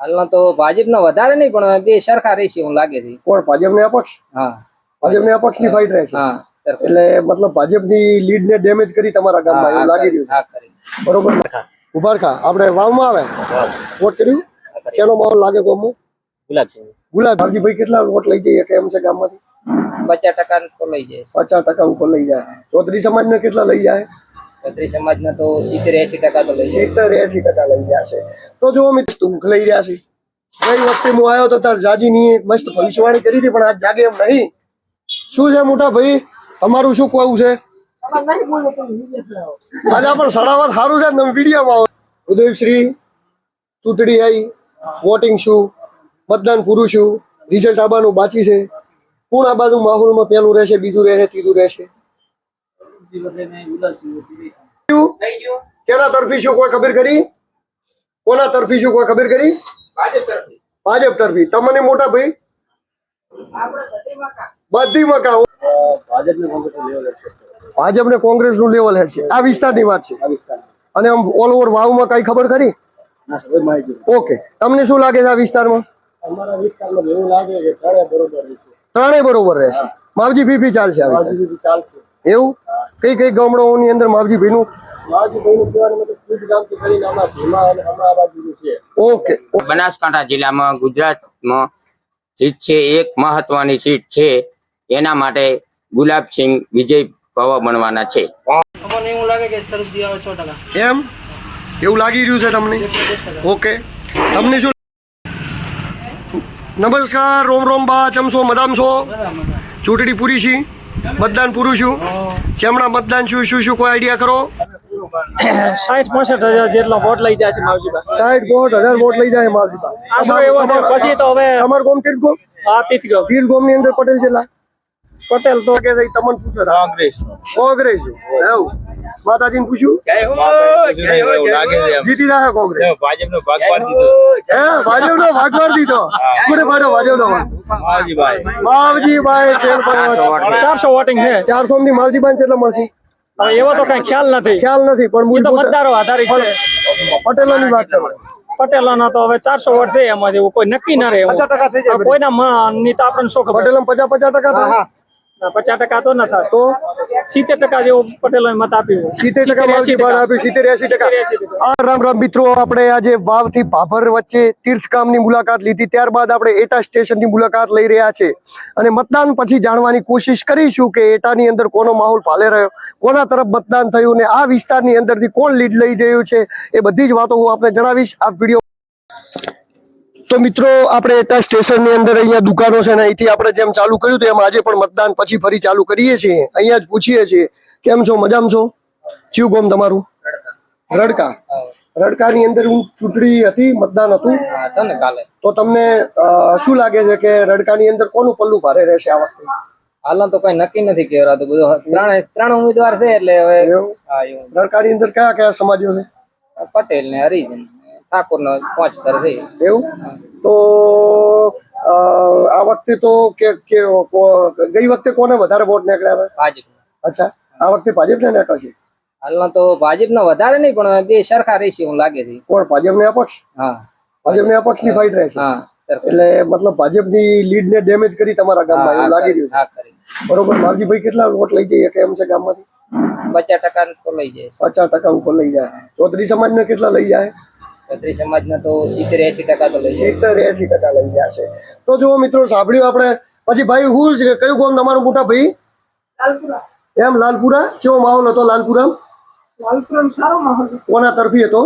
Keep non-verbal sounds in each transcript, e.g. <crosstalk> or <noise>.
હાલમાં તો ભાજપનો વધારે નહીં પણ બે સરખા રહેશે એવું લાગે છે. કોણ ભાજપને અપક્ષ હા. ભાજપને અપક્ષની ફાઇટ રહેશે. હા એટલે મતલબ ભાજપની લીડ ને ડેમેજ કરી તમારા ગામમાં એવું લાગી રહ્યું છે. બરોબર? ઉભારખા આપણે વાવમાં આવે? વોટ કર્યું? શેનો માહોલ લાગે ગામમાં ગુલાબસિંહ ગુલાબ. ભાઈ કેટલા વોટ લઈ જઈએ કેમ છે ગામમાંથી? પચાસ ટકા તો લઈ જાય. પચાસ ટકા ઉપર લઈ જાય. ચૌધરી સમાજને કેટલા લઈ જાય? છત્રી સમાજના તો સિત્તેર એસી ટકા તો સિત્તેર એસી ટકા લઈ ગયા છે. તો જો મિત્ર, તું લઈ રહ્યા છે. ગઈ વખતે હું આવ્યો તો તાર જાજીની એક મસ્ત ભવિષ્યવાણી કરી હતી, પણ આજ જાગે એમ નહીં. શું છે મોટા ભાઈ? તમારું શું કહેવું છે? આજે પણ સડાવર સારું છે તમે વિડીયોમાં આવો. ઉદયશ્રી, ચૂંટણી આવી વોટિંગ શું, મતદાન પૂરું શું રિઝલ્ટ આવવાનું બાકી છે. કોણ આ બાજુ માહોલમાં પેલું રહેશે, બીજું રહેશે ત્રીજું રહેશે? કેના તરફી શું કોઈ ખબર કરી? કોના તરફી શું કોઈ ખબર કરી? ભાજપ તરફી. તમને મોટા ભાઈ? બધી મકા. ભાજપ ને કોંગ્રેસનું લેવલ હેડ છે. આ વિસ્તારની વાત છે. અને આમ ઓલ ઓવર વાવમાં કઈ ખબર કરી? ઓકે. તમને શું લાગે છે આ વિસ્તારમાં? અમારા વિસ્તારમાં એવું લાગે કે ત્રણે બરોબર ત્રણેય બરોબર રહેશે. માવજી ફીફી ચાલશે આ ચાલશે. એવું? કઈ કઈ ગામડાઓની અંદર માવજી ભાઈ નું માજી ભાઈનું ઓકે. બનાસકાંઠા જિલ્લામાં ગુજરાતમાં સીટ છે એક મહત્વની સીટ છે. એના માટે ગુલાબસિંહ વિજય પવા બનવાના છે. અમને એવું લાગે કે સરજી આવે સો ટકા. એમ? એવું લાગી રહ્યું છે તમને? ઓકે. તમને શું નમસ્કાર રોમ રોમ બા ચમસો મદામ છો? ચૂંટણી પૂરી છે? મતદાન પૂરું છું. ચેમણા મતદાન શું શું શું કોઈ આઈડિયા કરો સાઠ પોસઠ હજાર જેટલા વોટ લઈ જાય છે માવજીભાઈ સાઠ વોટ હજાર વોટ લઈ જાય માવજી આશરો એવો પછી તો હવે તમાર ગોમ કેટલ ગોમ? આ તીર્થ ગયો પીર ગોમની અંદર પટેલ જેટલા પટેલ તો કે તમને પૂછો કોંગ્રેસ. કોંગ્રેસ. એવું? માતાજીને પૂછ્યું? જીતી જશે કોંગ્રેસ? ભાજપનો ભાગ પાડી દીધો. હે ભાજપનો ભાગ પાડી દીધો? કોને પાડ્યો ભાજપ નો માવજીભાઈ માવજીભાઈ ચારસો વોટિંગ છે. ચારસો ની માવજીભાઈ કેટલા મળશે. એવો તો કઈ ખ્યાલ નથી. ખ્યાલ નથી પણ મતદારો આધારિત છે. પટેલોની વાત કરો. પટેલોના તો હવે ચારસો વોટ છે એમાં જેવું કોઈ નક્કી ના રહે પચાસ ટકા કોઈના મનની તો આપણને શું ખબર? પટેલ પચાસ પચાસ ટકા થાય. પચાસ ટકા તો ન થાય. તો સિત્તેર ટકા જેવું પટેલો મત આપ્યું સિત્તેર ટકા સિત્તેર એસી ટકા. રામ રામ મિત્રો આપણે આજે વાવથી ભાભર વચ્ચે તીર્થકામની મુલાકાત લીધી. ત્યારબાદ આપણે એટા સ્ટેશનની મુલાકાત લઈ રહ્યા છે. અને મતદાન પછી જાણવાની કોશિશ કરીશું કે એટાની અંદર કોનો માહોલ ભાલે રહ્યો કોના તરફ મતદાન થયું ને આ વિસ્તારની અંદરથી કોણ લીડ લઈ રહ્યું છે એ બધી જ વાતો હું આપને જણાવીશ. આ વીડિયો તો મિત્રો આપણે એટા સ્ટેશનની અંદર અહીંયા દુકાનો છે ને અહીંથી આપણે જેમ ચાલુ કર્યું તો એમ આજે પણ મતદાન પછી ફરી ચાલુ કરીએ છીએ. અહીંયા જ પૂછીએ છીએ કેમ છો મજામાં છો? કયું ગોમ તમારું? રડકા. રડકાની અંદર હું ચૂંટણી હતી મતદાન હતું. તો તમને શું લાગે છે કે રડકાની અંદર કોનું પલ્લું ભારે રહેશે આ વખતે? હાલના તો કઈ નક્કી નથી કહેવાતું બધું ત્રણ ત્રણ ઉમેદવાર છે એટલે હવે રડકાની અંદર કયા કયા સમાજો છે? પટેલ ને હરિજન. ઠાકોર નો પાંચ ઘર છે એવું? તો આ વખતે તો કે કે ગઈ વખતે કોને વધારે વોટ નીકળ્યા ભાજપ અચ્છા. આ વખતે ભાજપને નીકળશે હાલના તો ભાજપનો વધારે નહીં પણ બે સરખા રહેશે એવું લાગે છે. કોણ ભાજપને અપક્ષ? હા. ભાજપને અપક્ષની ફાઇટ રહેશે. હા એટલે મતલબ ભાજપની લીડ ને ડેમેજ કરી તમારા ગામમાં એવું લાગી રહ્યું છે? બરોબર. માવજીભાઈ કેટલા વોટ લઈ જઈએ કેમ છે ગામમાંથી? પચાસ ટકા લઈ જાય. પચાસ ટકા ઉપર લઈ જાય. ચૌધરી સમાજને કેટલા લઈ જાય? છત્રી સમાજના તો સિત્તેર એસી ટકા તો લઈ સિત્તેર એસી ટકા લઈ ગયા છે. તો જુઓ મિત્રો સાંભળ્યું આપણે. પછી ભાઈ હું જ કયું ગામ તમારું મોટા ભાઈ? એમ લાલપુરા? કેવો માહોલ હતો લાલપુરા લાલપુરા સારો માહોલ છે. કોના તરફી હતો?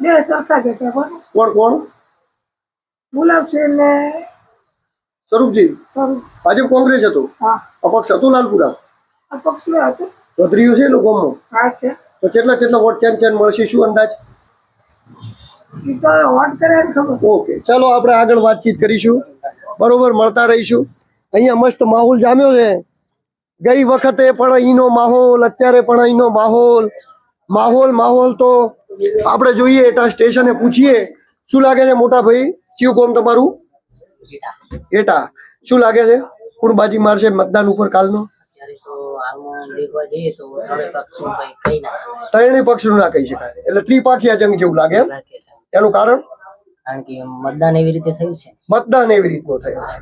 બે સરખા જ હતા કોણ કોણ? ગુલાબસિંહ ને સ્વરૂપજી? સ્વરૂપ. ભાજપ કોંગ્રેસ હતું? અપક્ષ હતું લાલપુરા અપક્ષ ને હતું. ચૌધરીઓ છે લોકો હા છે. તો કેટલા કેટલા વોટ ચેન ચેન મળશે? શું અંદાજ? એ તો વોટ કરે ને ખબર. ઓકે ચાલો આપણે આગળ વાતચીત કરીશું. બરોબર મળતા રહીશું. અહીંયા મસ્ત માહોલ જામ્યો છે. ગઈ વખતે પણ અહીંનો માહોલ અત્યારે પણ અહીંનો માહોલ. માહોલ માહોલ તો આપણે જોઈએ એટા સ્ટેશને પૂછીએ. શું લાગે છે મોટા ભાઈ? કયું કોમ તમારું? એટા. શું લાગે છે? કોણ બાજી મારશે મતદાન ઉપર કાલનો ત્યારે તો હાલમાં દેખવા જઈએ તો ત્રણેય પક્ષનું ના કહી શકાય. એટલે ત્રિપાખીયા જંગ જેવું લાગે એમ? એનું કારણ? કારણ કે મતદાન એવી રીતે થયું છે. મતદાન એવી રીતનું થયું છે.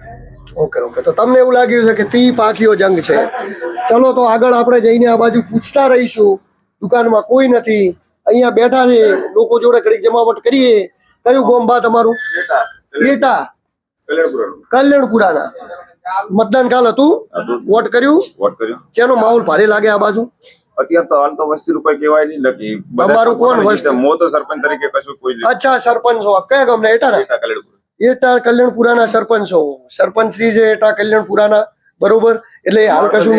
Okay okay. તો તમને એવું લાગ્યું છે કે ત્રિપાખીઓ જંગ છે. ચલો તો આગળ આપણે જઈને આ બાજુ પૂછતા રહીશું. દુકાનમાં કોઈ નથી. અહીંયા બેઠા છે. લોકો જોડે ઘડીક જમાવટ કરીએ. કયું ગોમ્બા તમારું? એટા કલ્યાણપુરાના. મતદાન કાલ હતું? વોટ કર્યું? વોટ કર્યું? જેનો માહોલ ભારે લાગે આ બાજુ? અત્યારે તો હાલ તો વસ્તી રૂપિયા કહેવાય નહીં લખી તમારું કોણ વસ્તી? મો તો સરપંચ તરીકે કશું કોઈ. અચ્છા સરપંચ છો કયા ગામના? એટાના એટા કલ્યાણપુરાના સરપંચ છો સરપંચ શ્રી છે એટા કલ્યાણપુરાના બરોબર? એટલે હાલ કશું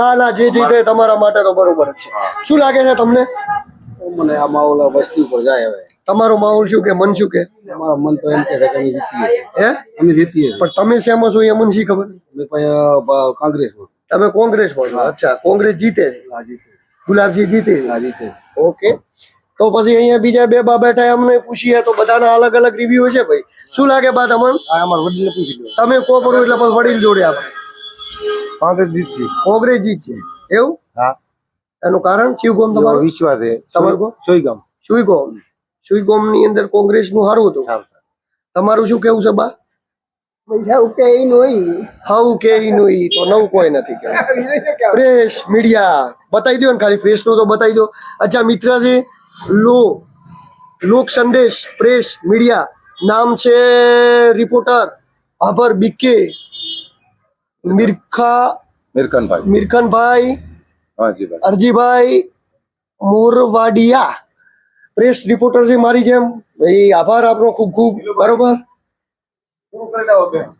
ના ના જે જીતે તમારા માટે તો બરોબર જ છે. શું લાગે છે તમને? મને આ માહોલ વસ્તી ઉપર જાય હવે. તમારો માહોલ શું કે મન શું કે? અમારા મન તો એમ કે છે કે અમે જીતીએ. હે? અમે જીતીએ. પણ તમે શેમાં છો એ મન શી ખબર? કોંગ્રેસમાં. તમે કોંગ્રેસમાં છો અચ્છા કોંગ્રેસ જીતે છે? હા જીતે. ગુલાબજી જીતે હા જીતે. ઓકે. તો પછી અહીંયા બીજા બે બા બેઠા અમને પૂછીએ તો બધાના અલગ અલગ રિવ્યુ છે ભાઈ. શું લાગે બા તમને અમારા વડીલ પૂછી લો. તમે કો કરો એટલે પછી વડીલ જોડે આપણે. કોંગ્રેસ જીતશે. કોંગ્રેસ જીતશે. એવું? હા. એનું કારણ? શિવગોમ ગોમ તમારું? વિશ્વાસ છે. તમારું ગામ? સુઈગોમ. સુઈ ગોમની અંદર કોંગ્રેસનું સારું હતું તમારું શું કેવું છે બા? હવ કે ઈ નું ઈ તો નવું કોઈ નથી. પ્રેસ મીડિયા બતાવી દો ને ખાલી પ્રેસનું તો બતાવી દો અચ્છા મિત્ર છે લો લોક સંદેશ પ્રેસ મીડિયા નામ છે રિપોર્ટર આભર બીકે મિરખા મિરખનભાઈ. મિરખનભાઈ અરજીભાઈ મોરવાડિયા. પ્રેસ રિપોર્ટર છે મારી જેમ. ભાઈ, આભાર આપનો ખૂબ ખૂબ. બરોબર?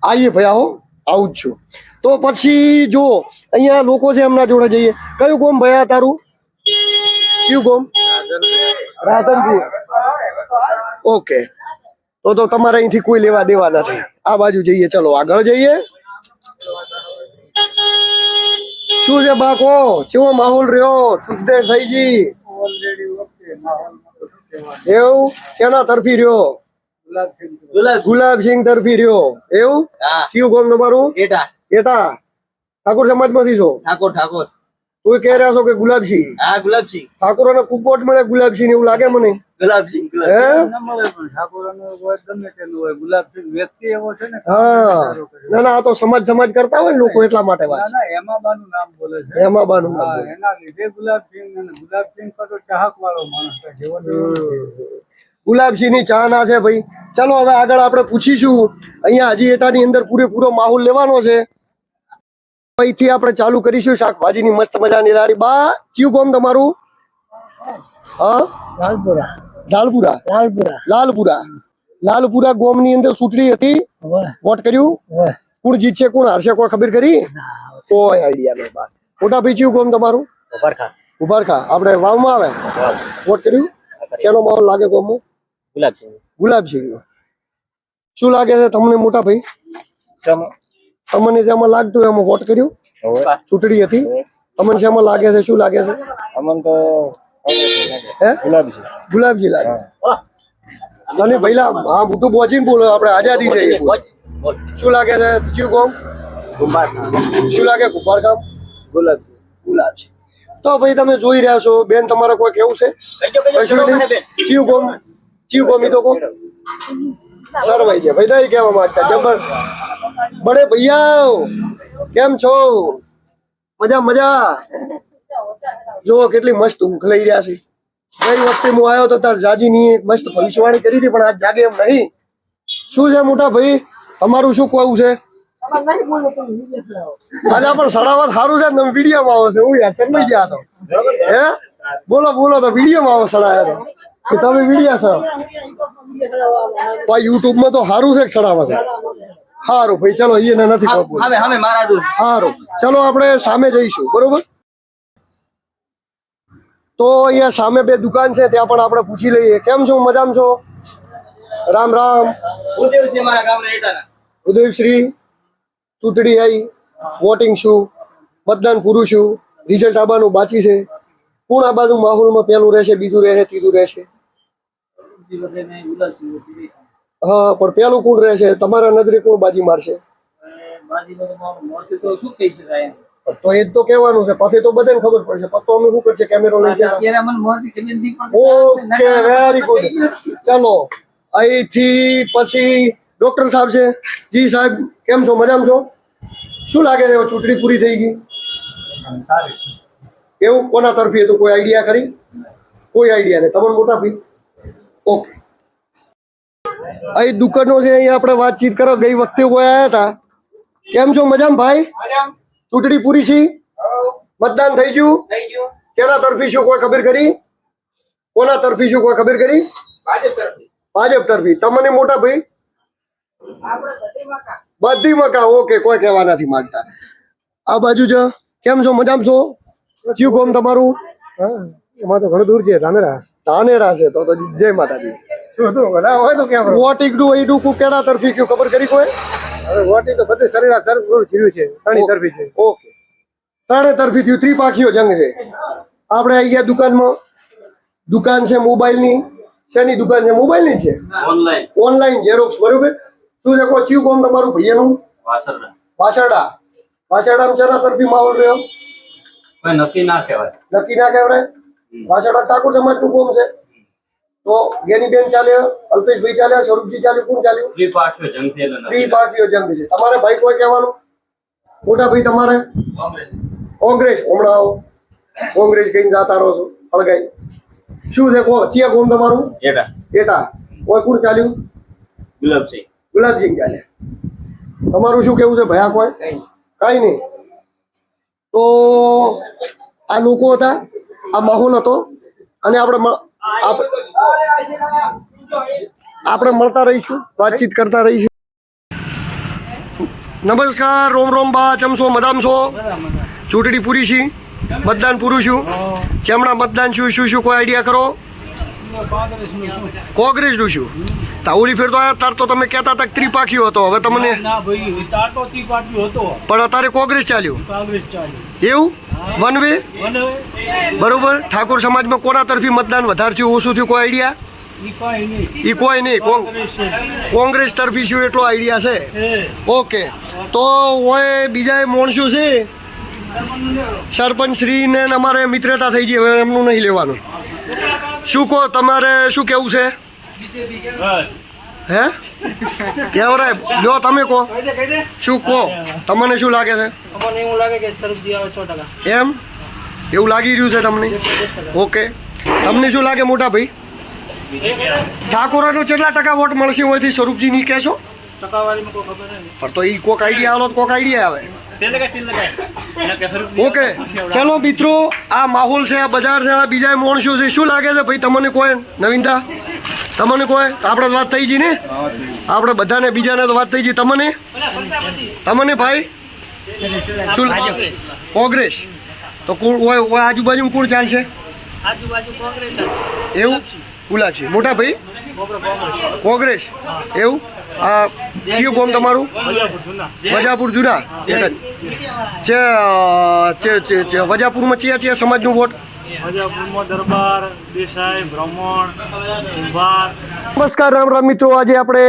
આવીએ ભાઈ, આવો. આવું જ છું. તો પછી જો, અહીંયા લોકો છે એમના જોડે જઈએ. કયું ગોમ ભયા તારું? કયું ગોમ? રાધનપુર ઓકે. તો તો તમારે અહીંથી કોઈ લેવા દેવા નથી. આ બાજુ જઈએ. ચલો, આગળ જઈએ. શું છે બાકો કેવો માહોલ રહ્યો? ચુકદેર થઈ જી એવું? શેના તરફી રહ્યો? ગુલાબસિંહ તરફી રહ્યો. એવું? કયું ગોમ તમારું? એટા. એટા. ઠાકોર સમાજમાંથી છો? ઠાકોર ઠાકોર. કોઈ કહી રહ્યા છો કે ગુલાબસિંહ? હા ગુલાબસિંહ. ઠાકોર ને કુપોટ મળે ગુલાબસિંહ એવું લાગે મને. ગુલાબસિંહ ના ના આ તો સમાજ સમાજ કરતા હોય ને લોકો એટલા માટે વાત છે. નામ બોલે છે. એમાં નામ એના લીધે ગુલાબસિંહ ગુલાબસિંહ તો ચાહક વાળો માણસ છે ગુલાબસિંહની ચા ના છે ભાઈ. ચાલો હવે આગળ આપણે પૂછીશું. અહીંયા હજી એટાની અંદર પૂરેપૂરો માહોલ લેવાનો છે. અહીંથી આપણે ચાલુ કરીશું શાકભાજીની મસ્ત મજાની લારી બા ચિયું ગોમ તમારું? હા? લાલપુરા. લાલપુરા. લાલપુરા. લાલપુરા. લાલપુરા ગોમની અંદર સુટડી હતી? વોટ કર્યું? કોણ જીતશે કોણ હારશે કોઈ ખબર કરી? કોઈ આઈડિયા નહીં બા. મોટા ભાઈ ચિયું ગોમ તમારું? ઉભારખા. આપણે વાવમાં આવે? વોટ કર્યું? શેનો માહોલ લાગે ગોમમાં? ગુલાબસિંહ. ગુલાબસિંહ શું લાગે છે તમને મોટા ભાઈ? તમને જેમાં લાગતું એમાં વોટ કર્યું. ચૂંટણી હતી. અમને જેમાં લાગે છે શું લાગે છે? હે? ગુલાબજી લાગે છે. અને પહેલા હા મોટું પહોંચીને બોલો આપણે આઝાદી છે શું લાગે છે? કયું ગામ શું લાગે? કુંભાર ગામ ગુલાબજી. ગુલાબજી. તો ભાઈ તમે જોઈ રહ્યા છો બેન તમારે કોઈ કેવું છે? કયું ગામ કયું ગામ તો કહો સરવાઈ ગયા. ભાઈ નહીં કહેવા માંગતા. જબર. બડે ભૈયા કેમ છો? મજા મજા. જો કેટલી મસ્ત ઊંઘ લઈ રહ્યા છે. ગઈ વખતે હું આવ્યો તો તાર જાજી ની એક મસ્ત ભવિષ્યવાણી કરી હતી પણ આજ જાગે એમ નહીં. શું છે મોટા ભાઈ? તમારું શું કહેવું છે? આજે પણ સડાવર સારું છે ને? તમે વિડીયોમાં આવો છે. હું યાર શરમાઈ ગયા તો. હે? બોલો બોલો તો વિડીયોમાં આવો સડાયા તો. કે તમે વિડિયા છો યુટ્યુબમાં તો સારું છે કે છે. સારું ભાઈ ચલો એને નથી ખબર. હવે હવે મારા દૂધ સારું ચલો આપણે સામે જઈશું બરોબર? તો અહીંયા સામે બે દુકાન છે ત્યાં પણ આપણે પૂછી લઈએ. કેમ છો? મજામાં છો? રામ રામ. ઉદેવ છે મારા ગામના એટાના ઉદયશ્રી ચૂંટણી આવી વોટિંગ શું મતદાન પૂરું છું રિઝલ્ટ આવવાનું બાકી છે. કોણ આ બાજુ માહોલમાં પહેલું રહેશે બીજું રહેશે ત્રીજું રહેશે? હા પણ પેલું કોણ રહેશે તમારા નજરે કોણ બાજી મારશે? શું કહી શકાય તો એ તો કહેવાનું છે પછી તો બધાને ખબર પડશે પછી અમે શું કરશે કેમેરો લઈ ઓકે વેરી ગુડ ચલો અહીંથી પછી ડોક્ટર સાહેબ છે. જી સાહેબ કેમ છો મજામાં છો? શું લાગે છે ચૂંટણી પૂરી થઈ ગઈ? એવું? કોના તરફી હતું? કોઈ આઈડિયા કરી કોઈ આઈડિયા નહીં. તમને મોટા ફી ઓકે. અહીં દુકાનો છે અહીંયા આપણે વાતચીત કરો ગઈ વખતે કોઈ આવ્યા હતા. કેમ છો? મજામાં ભાઈ? ચૂંટણી પૂરી છે? મતદાન થઈ ગયું? કેના તરફી શું કોઈ ખબર કરી? કોના તરફી શું કોઈ ખબર કરી? ભાજપ તરફી. તમને મોટા ભાઈ? બધી મકા. ઓકે કોઈ કહેવા નથી માંગતા. આ બાજુ જ. કેમ છો? મજામાં છો? શું કોમ તમારું? એમાં તો ઘણું દૂર છે ધાનેરા. ધાનેરા છે તો તો જય માતાજી. શું હતું? બધા હોય તો કેમ વોટ ઈકડું ઈડું કુ કેના તરફી કયું ખબર કરી કોઈ? હવે વોટી તો બધે શરીરા સર જીવ્યું છે ઘણી તરફી છે. ઓકે. ત્રણે તરફી થયું ત્રિપાખીઓ જંગ છે. આપણે આવી ગયા દુકાનમાં. દુકાન છે મોબાઈલની. શેની દુકાન છે? મોબાઈલની છે? ઓનલાઈન ઓનલાઈન ઝેરોક્સ બરોબર? શું છે કોઈ ચિયું કોમ તમારું ભૈયાનું? પાછળડા વાસરડા. વાસરડામાં શેના તરફી માહોલ રહ્યો? નક્કી ના કહેવાય. નક્કી ના કહેવાય? વાસરડા ઠાકોર સમાજ કોમ છે. તો ગેનીબેન ચાલ્યો અલ્પેશભાઈ ચાલ્યા સ્વરૂપજી ચાલ્યું કોણ ચાલ્યું ત્રિપાઠીઓ જંગ છે. તમારે ભાઈ કોઈ કહેવાનું? મોટા ભાઈ તમારે? કોંગ્રેસ. હમણાં આવો. કોંગ્રેસ કઈ જાતા રહો છો અળગાઈ શું છે કો ચિયા કોમ તમારું? એટા. એટા. કોઈ કોણ ચાલ્યું? ગુલાબસિંહ. ગુલાબસિંહ ચાલ્યા. તમારું શું કેવું છે? ભયા કોઈ? કઈ નહીં. તો આ લોકો હતા? આ માહોલ હતો. અને આપણે આપણે મળતા રહીશું વાતચીત કરતા રહીશું. નમસ્કાર રોમ રોમ બા ચમસો મદામ છો? ચૂંટણી પૂરી છે? મતદાન પૂરું છું? ચેમણા મતદાન છું શું શું કોઈ આઈડિયા કરો? કોંગ્રેસનું શું? તાઉલી ફેર તો તાર તો તમે કહેતા હતા કે ત્રિપાખીઓ હતો. હવે તમને ના ભાઈ તાર તો પાટ્યું હતો. પણ અત્યારે કોંગ્રેસ ચાલ્યું. કોંગ્રેસ ચાલી એવું? One way? બરોબર? ઠાકોર સમાજમાં કોના તરફી મતદાન વધારે થયું ઓછું થયું? કોઈ આઈડિયા ઈ કોઈ નહીં. કોંગ્રેસ તરફી શું એટલો આઈડિયા છે? ઓકે. તો ઓય બીજા મોણશું છે? સરપંચ શ્રી ને અમારે મિત્રતા થઈ ગઈ. હવે એમનું નહીં લેવાનું. શું કહો તમારે શું કેવું છે? હે? કેવરાય જો તમે કહો. શું કહો? તમને શું લાગે છે? એવું લાગે કે એમ? એવું લાગી રહ્યું છે તમને? ઓકે. તમને શું લાગે મોટા ભાઈ? ઠાકોરાનો કેટલા ટકા વોટ મળશે હોયથી સ્વરૂપજી ની કહેશો? પણ તો એ કોક આઈડિયા આવે તો કોક આઈડિયા આવે. ઓકે ચલો મિત્રો આ માહોલ છે આ બજાર છે આ બીજા માણસો છે. શું લાગે છે ભાઈ તમને કોઈ? નવીનતા? તમને કોઈ? આપણે વાત થઈ ગઈ ને? આપણે બધાને બીજાને તો વાત થઈ ગઈ. તમને? તમને ભાઈ? શું? કોંગ્રેસ. તો કોણ આજુબાજુ કોણ ચાલશે. એવું? ગુલાબ છે મોટા ભાઈ? કોંગ્રેસ. એવું? આ કયું કોમ તમારું? વજાપુર જૂના. વજાપુર જુના એક જ. છે વજાપુરમાં ચિયા ચિયા સમાજનું વોટ? વજાપુરમાં દરબાર દેસાઈ બ્રાહ્મણ કુંભાર. નમસ્કાર રામ રામ મિત્રો. આજે આપણે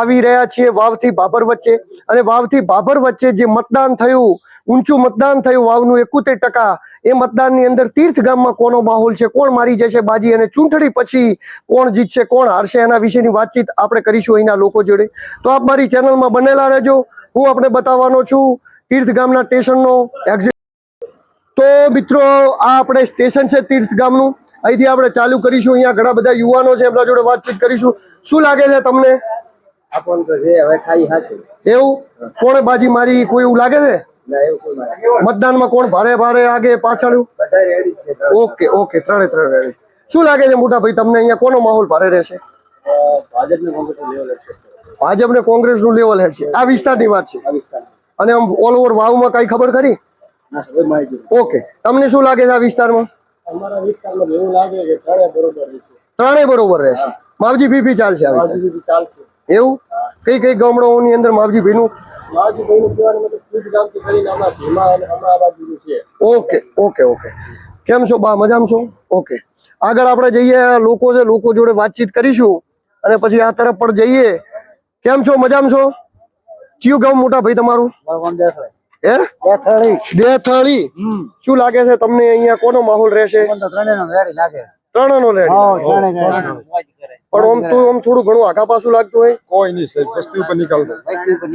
આવી રહ્યા છીએ વાવથી ભાભર વચ્ચે. અને વાવથી ભાભર વચ્ચે જે મતદાન થયું ઊંચું મતદાન થયું વાવનું એકોતેર ટકા. એ મતદાનની અંદર તીર્થ ગામમાં કોનો માહોલ છે કોણ મારી જશે બાજી અને ચૂંટણી પછી કોણ જીતશે કોણ હારશે એના વિશેની વાતચીત આપણે કરીશું અહીંના લોકો જોડે. તો આપ મારી ચેનલમાં બનેલા રહેજો. હું આપણે બતાવવાનો છું તીર્થ ગામના સ્ટેશનનો એક્ઝિટ તો મિત્રો આ આપણે સ્ટેશન છે તીર્થ ગામનું અહીંથી આપણે ચાલુ કરીશું. અહીંયા ઘણા બધા યુવાનો છે એમના જોડે વાતચીત કરીશું. શું લાગે છે તમને? એવું? કોણે બાજી મારી કોઈ એવું લાગે છે? મતદાનમાં કોણ ભારે ભારે આગે પાછળ? ઓકે ઓકે ત્રણે ત્રણ રેડી શું લાગે છે મોટા ભાઈ તમને અહીંયા કોનો માહોલ ભારે રહેશે? ભાજપ ને કોંગ્રેસનું લેવલ હેડ છે. આ વિસ્તારની વાત છે. વિસ્તાર અને આમ ઓલ ઓવર વાવમાં કઈ ખબર ખરી? ઓકે તમને શું લાગે છે આ વિસ્તારમાં? ત્રણે બરોબર ત્રણેય બરોબર રહેશે. માવજી ફીફી ચાલશે એવું? કઈ કઈ ગામડાઓની અંદર માવજી ભાઈનું ઓકે ઓકે ઓકે. કેમ છો બા? મજામાં છો? ઓકે. આગળ આપણે જઈએ લોકો છે લોકો જોડે વાતચીત કરીશું અને પછી આ તરફ પણ જઈએ. કેમ છો? મજામાં છો? કયું ગામ મોટા ભાઈ તમારું? હે? દેથળી. શું લાગે છે તમને અહીંયા કોનો માહોલ રહેશે? ત્રણનો રેડી પણ આમ તો આમ થોડું ઘણું આઘા પાછું લાગતું હોય. કોઈ નહીં સાહેબ વસ્તી ઉપર નીકળતો વસ્તી ઉપર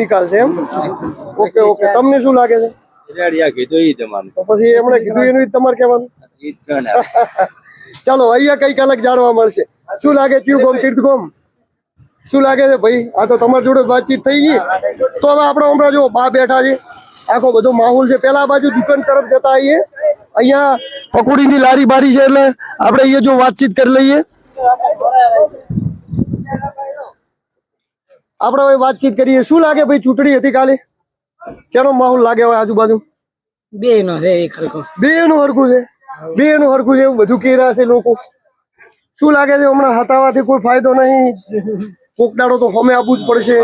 નીકાળશે એમ? Okay okay. તમને શું લાગે છે? પછી એમણે કીધું એનું તમારે કહેવાનું. ચાલો અહીંયા કંઈક અલગ જાણવા મળશે. શું લાગે છે તીર્થગોમ? તીર્થ ગોમ શું લાગે છે ભાઈ? આ તો તમારી જોડે વાતચીત થઈ ગઈ. તો હવે આપણે હમણાં જો બા બેઠા છે. આખો બધો માહોલ છે. પેલા બાજુ દુકાન તરફ જતા આવીએ. અહીંયા પકોડીની લારી બારી છે એટલે આપણે અહીંયા જો વાતચીત કરી લઈએ. આપણે હવે વાતચીત કરીએ. શું લાગે ભાઈ ચૂંટણી હતી કાલે? ચેનો માહોલ લાગે હોય આજુબાજુ? બે નો છે એક હરખો. બે નું હરખું છે. બે નું હરખું છે એવું બધું કહી રહ્યા છે લોકો. શું લાગે છે હમણાં હટાવવાથી કોઈ ફાયદો નહીં? કોકડાડો તો હમે આપવું જ પડશે.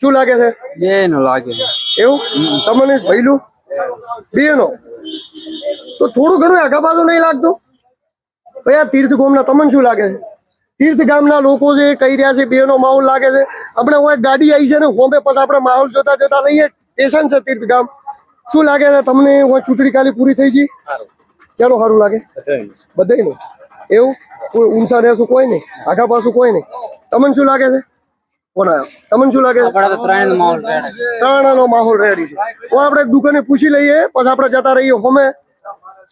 શું લાગે છે? બે નો લાગે એવું? તમને ભયલું? બે નો તો થોડું ઘણું આગા નહીં લાગતું? ભાઈ આ તીર્થ ગોમના તમને શું લાગે છે? તીર્થ ગામના લોકો છે કહી રહ્યા છે બે નો માહોલ લાગે છે. આપણે હું ગાડી આવી છે ને હોમે પછી આપણે માહોલ જોતા જોતા લઈએ. સ્ટેશન છે તીર્થ ગામ શું લાગે છે તમને હું ચૂંટણી કાલે પૂરી થઈ ગઈ? ચાલો સારું લાગે. બધા એવું? કોઈ ઊંચા રહેશું કોઈ નહીં. આગા પાછું કોઈ નહીં. તમને શું લાગે છે? કોણ તમને શું લાગે ત્રણનો માહોલ રેડી છે. હું આપણે દુકાને પૂછી લઈએ પછી આપણે જતા રહીએ. હોમે.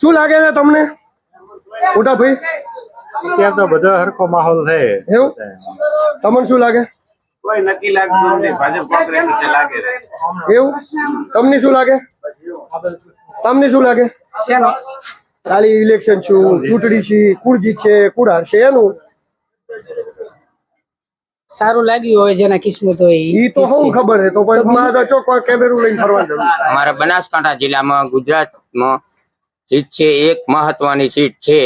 શું લાગે છે તમને? મોટા ભાઈ ત્યાં તો બધો હરખો માહોલ છે. એવું? તમને શું લાગે? કોઈ નક્કી લાગતું નથી. ભાજપ કોંગ્રેસ વચ્ચે લાગે એવું? તમને શું લાગે? તમને શું લાગે? ખાલી ઇલેક્શન છું ચૂંટણી છે કુળ છે કુળ હારશે એનું? સારું લાગ્યું હોય જેના કિસ્મત હોય ઈ. તો હું ખબર છે તો પણ મારે ચોખ્ખો કેમેરું લઈને ફરવા જવું અમારા બનાસકાંઠા જિલ્લામાં ગુજરાતમાં સીટ છે એક મહત્વની સીટ છે.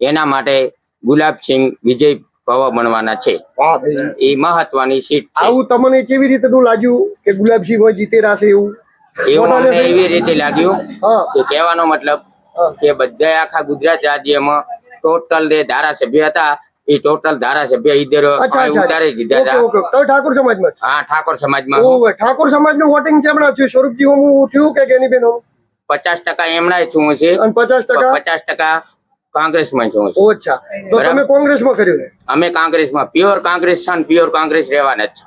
એના માટે ગુલાબસિંહ વિજય પવા બનવાના છે. એ મહત્વની સીટ છે. આવું તમને કેવી રીતે લાગ્યું કે ગુલાબસિંહ ભાઈ જીતે રહેશે એવું? એવું અમને એવી રીતે લાગ્યું કે કહેવાનો મતલબ કે બધા આખા ગુજરાત રાજ્યમાં ટોટલ જે ધારાસભ્ય હતા એ ટોટલ ધારાસભ્ય ઈધર ઉતારી દીધા હતા. તો ઠાકોર સમાજમાં હા ઠાકોર સમાજમાં ઠાકોર સમાજનું વોટિંગ છે હમણાં થયું. સ્વરૂપજી હું થયું કે કેની બેન પચાસ ટકા એમના થયું છે. પચાસ ટકા? પચાસ ટકા કોંગ્રેસમાં છું છે. ઓછા તો. તમે કોંગ્રેસમાં કર્યું અમે કોંગ્રેસમાં પ્યોર કોંગ્રેસ છે પ્યોર કોંગ્રેસ રહેવાના જ છે.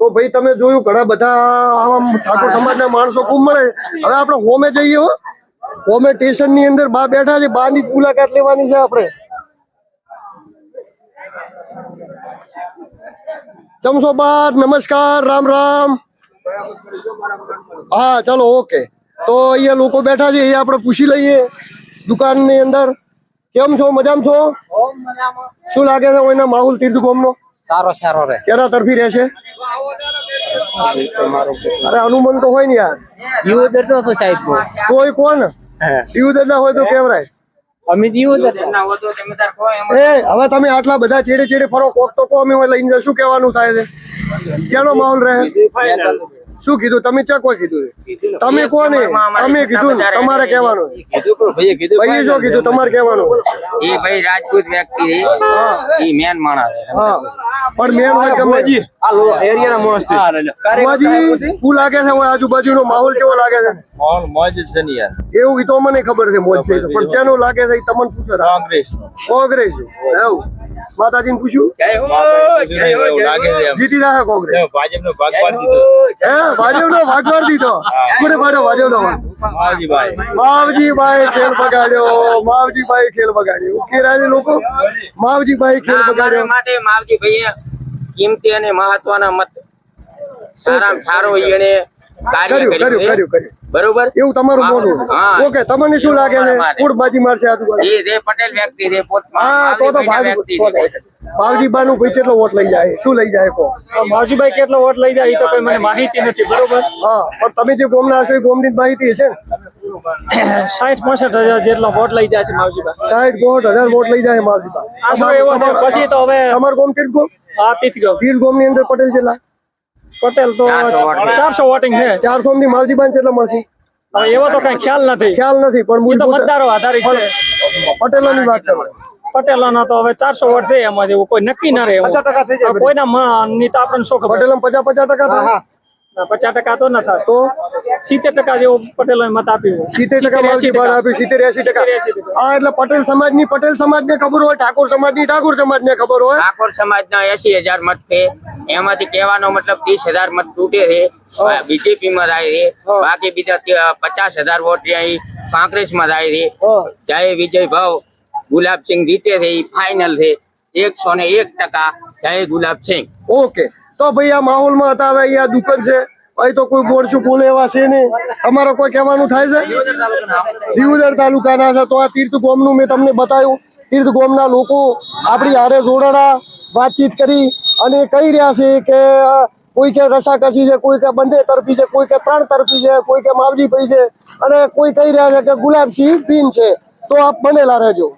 તો ભાઈ તમે જોયું ઘણા બધા આમ ઠાકોર સમાજના માણસો ખૂબ મળે હવે આપણે હોમે જઈએ હો. હોમે સ્ટેશનની અંદર બા બેઠા છે બા ની મુલાકાત લેવાની છે આપણે. ચમસો બાદ નમસ્કાર રામ રામ. હા ચાલો ઓકે. તો અહીંયા લોકો બેઠા છે એ આપણે પૂછી લઈએ દુકાનની અંદર. કેમ છો? મજામાં છો? શું લાગે છે એના માહોલ તીર્થ નો સારો સારો રહે કેરા તરફી રહેશે અરે હનુમાન તો હોય ને યાર. યુ દર તો સાહેબ કોઈ કોણ? યુદ્ધ ના હોય તો કેવરાય અમે દીવું દર એ હવે તમે આટલા બધા ચેડે ચેડે ફરો કોક તો કો અમે લઈને શું કહેવાનું થાય છે? ક્યાંનો માહોલ રહે? શું કીધું? તમે ચા કીધું? તમે કોને? તમે કીધું તમારે કહેવાનું. કીધું પણ ભાઈએ કીધું ભાઈ શું કીધું? તમારે કહેવાનું. એ ભાઈ રાજપૂત વ્યક્તિ એ મેન માણસ પણ મેન હોય ગમે. આ લો એરિયાના માણસ છે. શું લાગે છે હવે આજુબાજુનો માહોલ કેવો લાગે છે? મોહન મોજ છે ને યાર. એવું કીધું મને ખબર છે મોજ છે પણ કેનો લાગે છે તમને શું છે કોંગ્રેસ કોંગ્રેસ એવું. માતાજીને પૂછ્યું? એવું લાગે છે જીતી જાય કોંગ્રેસ. ભાજપનો ભાગ પાડી દીધો. હે. ભાજપનો ભાગ દીધો? કોને પાડ્યો ભાજપ નો માવજીભાઈ. ખેલ બગાડ્યો માવજીભાઈ ખેલ બગાડ્યો. ઓકે લોકો? માવજીભાઈ ખેલ ના, બગાડ્યો. માટે માવજી ભાઈએ કિંમતી અને મહત્વના મત. સારામાં સારો એને કાર્ય કર્યું કર્યું કર્યું કર્યું છે. કર્યું. બરોબર? એવું તમારું બોલવું ઓકે તમને શું લાગે છે. કુળબાજી મારશે આજુબાજુ? એ જે પટેલ વ્યક્તિ છે હા તો. માવજીબા નું ભાઈ કેટલો વોટ લઈ જાય? શું લઈ જાય કો માવજીભાઈ કેટલો વોટ લઈ જાય એ તો કોઈ મને માહિતી નથી બરોબર? હા પણ તમે જે ગોમના હશો એ ગોમની માહિતી હશે ને? <coughs> સાઠ પાસઠ હજાર જેટલો વોટ લઈ જાય છે માવજીભાઈ. સાઠ દોઢ હજાર વોટ લઈ જાય માવજીબા પછી તો હવે તમારું ગોમ કેટલું ગોમ? ગયો તીર્થ ગોમની અંદર પટેલ જેટલા? પટેલ તો ચારસો વોટિંગ. છે ચારસો ની માવજીબા ને એટલે મળશે. હવે એવો તો કઈ ખ્યાલ નથી. ખ્યાલ નથી પણ એ તો મતદારો આધારિત છે. પટેલોની વાત કરો. પટેલોના તો હવે ચારસો વોટ છે એમાં જેવું કોઈ નક્કી ના રહે એવું. હવે કોઈના મનની તો આપણને શું ખબર? પટેલ પચાસ પચાસ ટકા થાય. પચાસ ટકા તો ન થાય. તો? સિત્તેર ટકા જેવો પટેલો મત આપ્યું સિત્તેર ટકા માવજી આપ્યું સિત્તેર એસી ટકા. હા એટલે પટેલ સમાજની પટેલ સમાજ ને ખબર હોય ઠાકોર સમાજની ઠાકોર સમાજને ખબર હોય. ઠાકોર સમાજના એસી હજાર મત છે. એમાંથી કહેવાનો મતલબ ત્રીસ હજાર મત તૂટે છે. બીજેપી માં થાય છે. બાકી બીજા પચાસ હજાર વોટ કોંગ્રેસમાં થાય છે. જય વિજય ભાવ. ગુલાબસિંહ જીતે છે એ ફાઇનલ છે. એકસો ને એક ટકા જય ગુલાબસિંહ. ઓકે. તો ભાઈ આ માહોલમાં હતા અહીંયા દુકાન છે. અહીં તો કોઈ બોરચું બોલે એવા છે નહીં. અમારે કોઈ કહેવાનું થાય છે? દિયોદર તાલુકાના છે. તો આ તીર્થ ગોમનું મેં તમને બતાવ્યું. તીર્થ ગોમના લોકો આપણી હારે જોડાણા, વાતચીત કરી અને કહી રહ્યા છે કે કોઈ કે રસાકસી છે, કોઈ કે બંને તરફી છે, કોઈ કે ત્રણ તરફી છે, કોઈ કે માવજી પઈ છે અને કોઈ કહી રહ્યા છે કે ગુલાબસિંહ પીન છે. તો આપ બનેલા રહેજો.